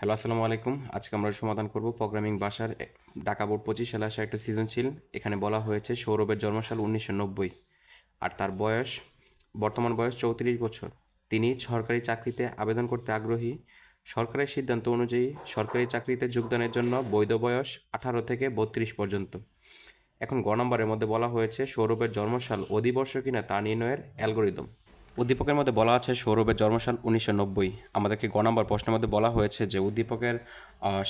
Hello, আসসালামু আলাইকুম। আজকে আমরা সমাধান করব প্রোগ্রামিং ভাষার ঢাকা বোর্ড পঁচিশ সালে আসা একটা সৃজনশীল। এখানে বলা হয়েছে সৌরভের জন্মসাল উনিশশো নব্বই আর তার বয়স বর্তমান বয়স চৌত্রিশ বছর। তিনি সরকারি চাকরিতে আবেদন করতে আগ্রহী। সরকারের সিদ্ধান্ত অনুযায়ী সরকারি চাকরিতে যোগদানের জন্য বৈধ বয়স আঠারো থেকে বত্রিশ পর্যন্ত। এখন গ নম্বরের মধ্যে বলা হয়েছে সৌরভের জন্মসাল অধিবর্ষ কিনা তা নির্ণয়ের অ্যালগোরিদম। উদ্দীপকের মধ্যে বলা আছে সৌরভের জন্মসাল উনিশশো নব্বই। আমাদেরকে গ নম্বর প্রশ্নের মধ্যে বলা হয়েছে যে উদ্দীপকের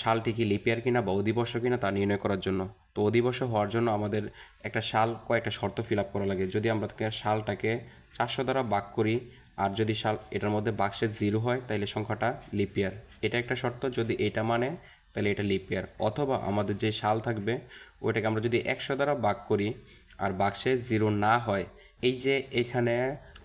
সালটি কি লিপিয়ার কিনা বা অধিবর্ষ কিনা তা নির্ণয় করার জন্য। তো অধিবর্ষ হওয়ার জন্য আমাদের একটা সাল কয়েকটা শর্ত ফিল আপ করা লাগে। যদি আমরা সালটাকে চারশো দ্বারা ভাগ করি, আর যদি সাল এটার মধ্যে বাক্সের জিরো হয় তাহলে সংখ্যাটা লিপিয়ার। এটা একটা শর্ত, যদি এটা মানে তাহলে এটা লিপিয়ার। অথবা আমাদের যে সাল থাকবে, ওইটাকে আমরা যদি একশো দ্বারা ভাগ করি, আর বাক্সে জিরো না হয়, এই যে এখানে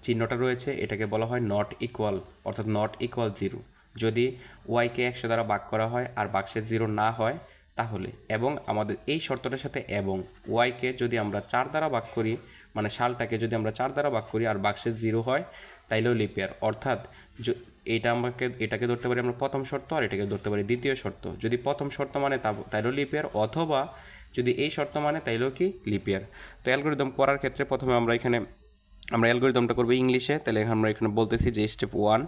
চিহ্নটা রয়েছে, এটাকে বলা হয় নট ইকুয়াল অর্থাৎ নট ইকুয়াল জিরো যদি ওয়াইকে একশো দ্বারা ভাগ করা হয় আর বাক্সে জিরো না হয়, তাহলে। এবং আমাদের এই শর্তটার সাথে এবং ওয়াইকে যদি আমরা চার দ্বারা ভাগ করি মানে সালটাকে যদি আমরা চার দ্বারা ভাগ করি আর বাক্সে জিরো হয়, তাইলেও লিপিয়ার অর্থাৎ এটা আমাকে, এটাকে ধরতে পারি আমরা প্রথম শর্ত আর এটাকে ধরতে পারি দ্বিতীয় শর্ত। যদি প্রথম শর্ত মানে তাইলেও লিপিয়ার অথবা যদি এই শর্ত মানে তাইলেও কি লিপিয়ার তো অ্যালগোরিদম করার ক্ষেত্রে প্রথমে আমরা এখানে আমরা অ্যালগোরিদমটা করব ইংলিশে, তাহলে আমরা এখানে বলতেছি যে স্টেপ ওয়ান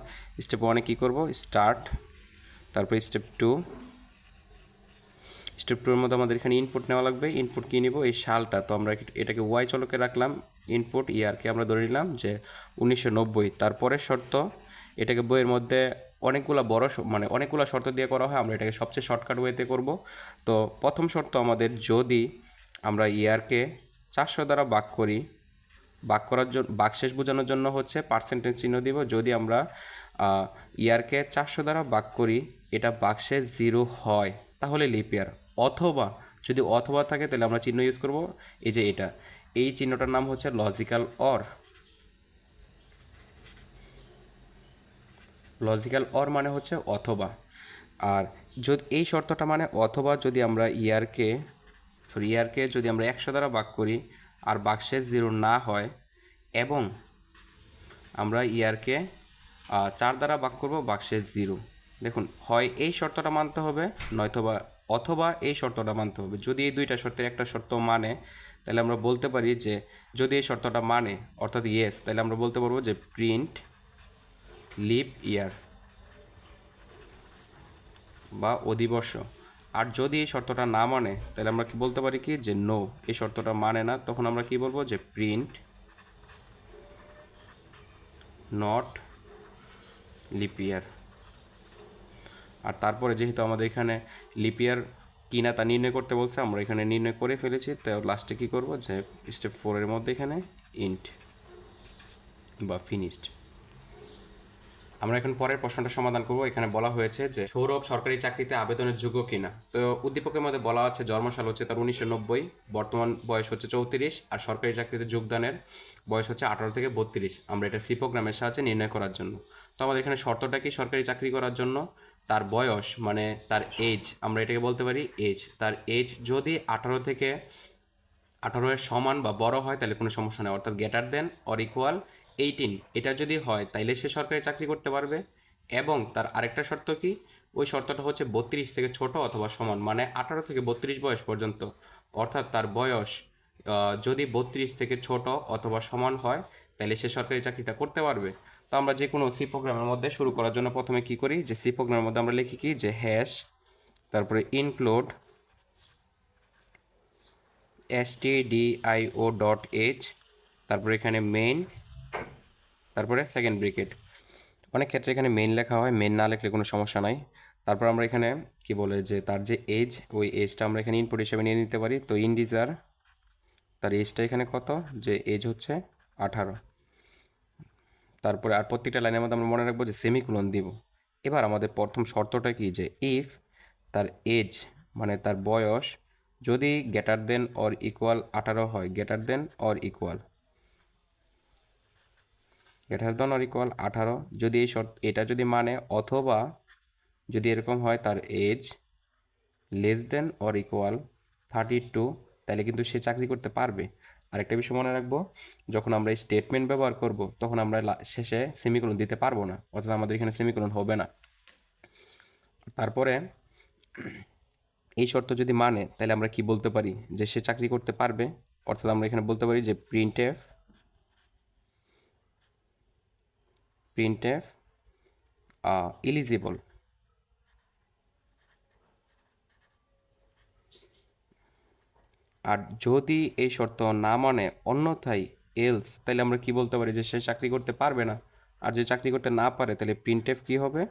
স্টেপ ওয়ানে কী করব? স্টার্ট তারপর স্টেপ টু স্টেপ টুর মধ্যে আমাদের এখানে ইনপুট নেওয়া লাগবে। ইনপুট কী নিব? এই সালটা। তো আমরা এটাকে ওয়াই চলকে রাখলাম ইনপুট ইয়ারকে আমরা ধরে নিলাম যে উনিশশো নব্বই। তারপরের শর্ত, এটাকে বইয়ের মধ্যে অনেকগুলো বড় মানে অনেকগুলো শর্ত দিয়ে করা হয়, আমরা এটাকে সবচেয়ে শর্টকাট ওয়েতে করব। তো প্রথম শর্ত আমাদের যদি আমরা ইয়ারকে চারশো দ্বারা ভাগ করি ভাগ করার জন্য বাকশেষ বোঝানোর জন্য হচ্ছে পার্সেন্টেজ চিহ্ন দিব। যদি আমরা ইয়ারকে চারশো দ্বারা ভাগ করি, এটা বাক্সে জিরো হয়, তাহলে লিপিয়ার অথবা, যদি অথবা থাকে, তাহলে আমরা চিহ্ন ইউজ করব, এই যে এটা। এই চিহ্নটার নাম হচ্ছে লজিক্যাল অর লজিক্যাল অর মানে হচ্ছে অথবা। আর যদি এই শর্তটা মানে অথবা যদি আমরা ইয়ারকে সরি ইয়ারকে যদি আমরা একশো দ্বারা ভাগ করি আর বাক্সে জিরো না হয় এবং আমরা ইয়ারকে চার দ্বারা ভাগ করব বাক্সে জিরো। দেখুন, হয় এই শর্তটা মানতে হবে, নয়তোবা, অথবা এই শর্তটা মানতে হবে। যদি এই দুইটা শর্তের একটা শর্ত মানে তাহলে আমরা বলতে পারি যে, যদি এই শর্তটা মানে অর্থাৎ ইয়েস তাহলে আমরা বলতে পারব যে প্রিন্ট লিপ ইয়ার বা অধিবর্ষ। আর যদি এই শর্তটা না মানে তাহলে আমরা কি বলতে পারি কি? যে নো এই শর্তটা মানে না, তখন আমরা কি বলব? যে প্রিন্ট নট লিপিয়ার আর তারপরে যেহেতু আমাদের এখানে লিপিয়ার কিনা তা নির্ণয় করতে বলছে, আমরা এখানে নির্ণয় করে ফেলেছি, তো লাস্টে কী করব? যে স্টেপ ফোরের মধ্যে এখানে ইন্ট বা ফিনিশড আমরা এখন পরের প্রশ্নটা সমাধান করব। এখানে বলা হয়েছে যে, সৌরভ সরকারি চাকরিতে আবেদনের যোগ্য কিনা? তো উদ্দীপকের মধ্যে বলা আছে, জন্মসাল হচ্ছে তার উনিশশো নব্বই, বর্তমান বয়স হচ্ছে চৌত্রিশ, আর সরকারি চাকরিতে যোগদানের বয়স হচ্ছে আঠারো থেকে বত্রিশ। আমরা এটা সি প্রোগ্রামের সাহায্যে নির্ণয় করার জন্য। তো আমাদের এখানে শর্তটা কি সরকারি চাকরি করার জন্য? তার বয়স মানে তার এজ আমরা এটাকে বলতে পারি এজ তার এজ যদি আঠারো থেকে আঠারো সমান বা বড় হয়, তাহলে কোনো সমস্যা নেই। অর্থাৎ greater than or equal eighteen এটা যদি হয়, তাইলে সে সরকারি চাকরি করতে পারবে। এবং তার আরেকটা শর্ত কি? ওই শর্তটা হচ্ছে বত্রিশ থেকে ছোট অথবা সমান মানে আঠারো থেকে বত্রিশ বয়স পর্যন্ত। অর্থাৎ তার বয়স যদি বত্রিশ থেকে ছোট অথবা সমান হয় তাহলে সে সরকারি চাকরিটা করতে পারবে। তো আমরা যে কোনো সি প্রোগ্রামের মধ্যে শুরু করার জন্য প্রথমে কি করি? যে সি প্রোগ্রামের মধ্যে আমরা লিখি কি? যে হ্যাশ তারপরে ইনক্লুড stdio ডট এইচ তারপরে এখানে মেইন তারপরে সেকেন্ড ব্রিকেট অনেক ক্ষেত্রে এখানে মেন লেখা হয় মেন না লেখলে কোনো সমস্যা নাই। তারপর আমরা এখানে কি বলে যে তার যে এজ ওই এজটা আমরা এখানে ইনপুট হিসেবে নিয়ে নিতে পারি। তো ইন্ডিজার তার এজটা এখানে কত? যে এজ হচ্ছে আঠারো। তারপরে আর প্রত্যেকটা লাইনের মধ্যে আমরা মনে রাখব যে সেমিকুলন দিব। এবার আমাদের প্রথম শর্তটা কি? যে ইফ তার এজ মানে তার বয়স যদি গ্রেটার দেন অর ইকুয়াল আঠারো হয় greater than or equal greater than or equal আঠারো। যদি এই শর্ত এটা যদি মানে অথবা যদি এরকম হয় তার age less than or equal thirty two তাহলে কিন্তু সে চাকরি করতে পারবে। আরেকটা বিষয় মনে রাখব, যখন আমরা এই স্টেটমেন্ট ব্যবহার করব, তখন আমরা শেষে সেমিকোলন দিতে পারব না, অর্থাৎ আমাদের এখানে সেমিকোলন হবে না। তারপরে এই শর্ত যদি মানে তাহলে আমরা কি বলতে পারি? যে সে চাকরি করতে পারবে, অর্থাৎ আমরা এখানে বলতে পারি যে print F print F eligible আর যদি এই শর্ত না মানে অন্যথায় এলস তাহলে আমরা কি বলতে পারি যে সে চাকরি করতে পারবে না? আর যদি চাকরি করতে না পারে, তাহলে প্রিন্ট এফ কী হবে?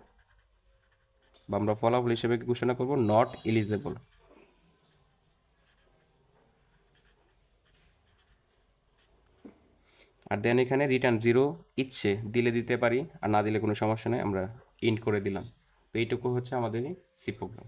বা আমরা ফলাফল হিসেবে ঘোষণা করব নট এলিজেবল আর দেন এখানে রিটার্ন জিরো ইচ্ছে দিলে দিতে পারি, আর না দিলে কোনো সমস্যা নেই, আমরা ইন্ট করে দিলাম। তো এইটুকু হচ্ছে আমাদের সি প্রোগ্রাম